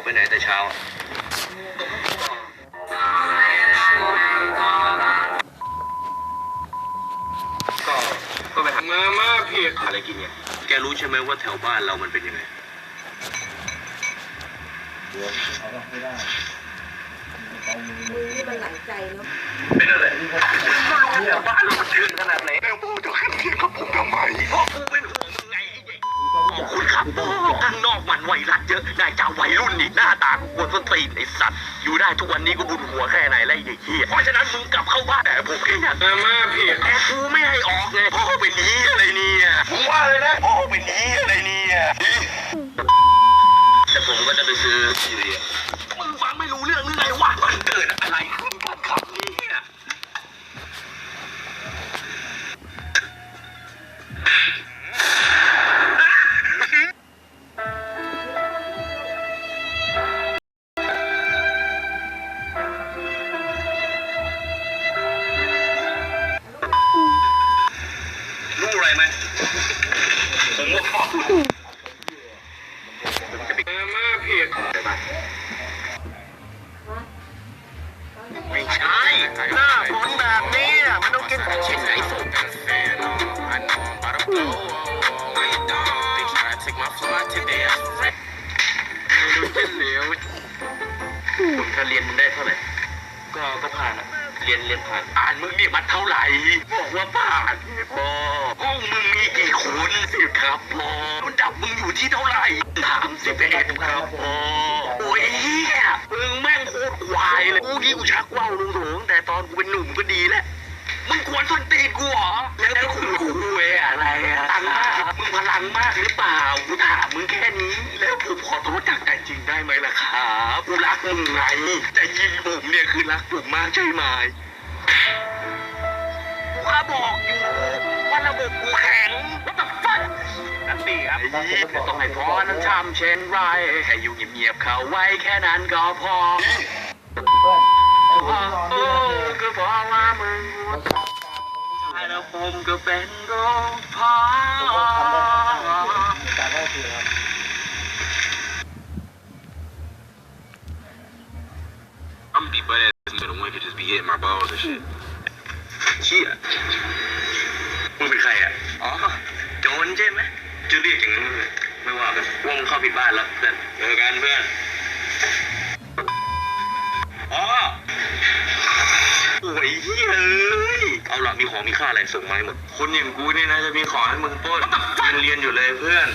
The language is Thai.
อกไปไหนแต่เช้าอะก็ก็ไปหามาม่าเผ็ดอะไรกินเนี่ยแกรู้ใช่ไหมว่าแถวบ้านเรามันเป็นยังไงมึงนี่มันหลายใจเนาะเป็นอะไรเนี่ยบ้านเรามันเถื่อนขนาดไหนแมวพูดจะขึ้นเสียงกับผมทำไมพ่อกูเป็นห่วงมึงไงไอ้เด็กขอบคุณครับพ่อข้างนอกมันไวรัส เยอะนายเจ้าวัยรุ่นนี่หน้าตากูกวนส้นตีนไอ้สัตว์อยู่ได้ทุกวันนี้ก็บุญหัวแค่ไหนแล้วไอ้เหี้ยเพราะฉะนั้นมึงกลับเข้าบ้านแต่ผมแค่อยากมาม่าเผ็ดแต่กูไม่ให้ออกไงพ่อเป็นนี้อะไรเนี่ มผมว่าพ่อคุณผมจะไปมาม่าเผ็ดไม่ใช่หน้าฝนแบบนี้อะมันต้องกินชิ้นไหนสุดดูเส้นเหลวคุณถ้าเรียนมึงได้เท่าไหร่ ก็ก็ผ่านอะ เรียนเรียนผ่าน อ่านมึงเนี่ยมันเท่าไหร่ บอกว่าผ่านพอกห้องมึงมี ครับพ่อมันดับมึงอยู่ที่เท่าไหร่ถามสิบเอ็ดครับพ่อโอ้ยเฮียมึงแม่งโคตรควายเลยกูกี้กูชักว่าวลุงหลงแต่ตอนกูเป็นหนุ่มก็ดีแล้วมึงควรส้นตีนกูเหรอแล้วกูกูเวอะไรอะตังมากมึงพลังมากหรือเปล่ากูถามมึงแค่นี้ แล้วผมขอโทษจากใจจริงได้ไหมล่ะครับกูรักมึงไงแต่ยิงผมเนี่ยคือรักผมมากใช่ไหมกูก็บอกอยู่ว่าระบบกูแข็งว่าต นนันตีครับไม่ต้องให้พอนั้นทำเช่นไรแค่อยู่เงียบๆเขาไว้แค่นั้นก็พอโอ้ก็เพราะว่ามึงใช่แล้วผมก็เป็นโรคพอ I'm gonna be butt ass in the wind could just be hitting my balls and shit. ไม่ว่ากันว่ามึงเข้าผิดบ้านแล้วเพื่อนเจอกันเพื่อนอ๋อโอ้ยเฮ้ยเอ้ยเอาละมีของมีค่าอะไรส่งมาให้หมดคนอย่างกูเนี่ยนะจะมีของให้มึงปล้นยังเรียนอยู่เลยเพื่อน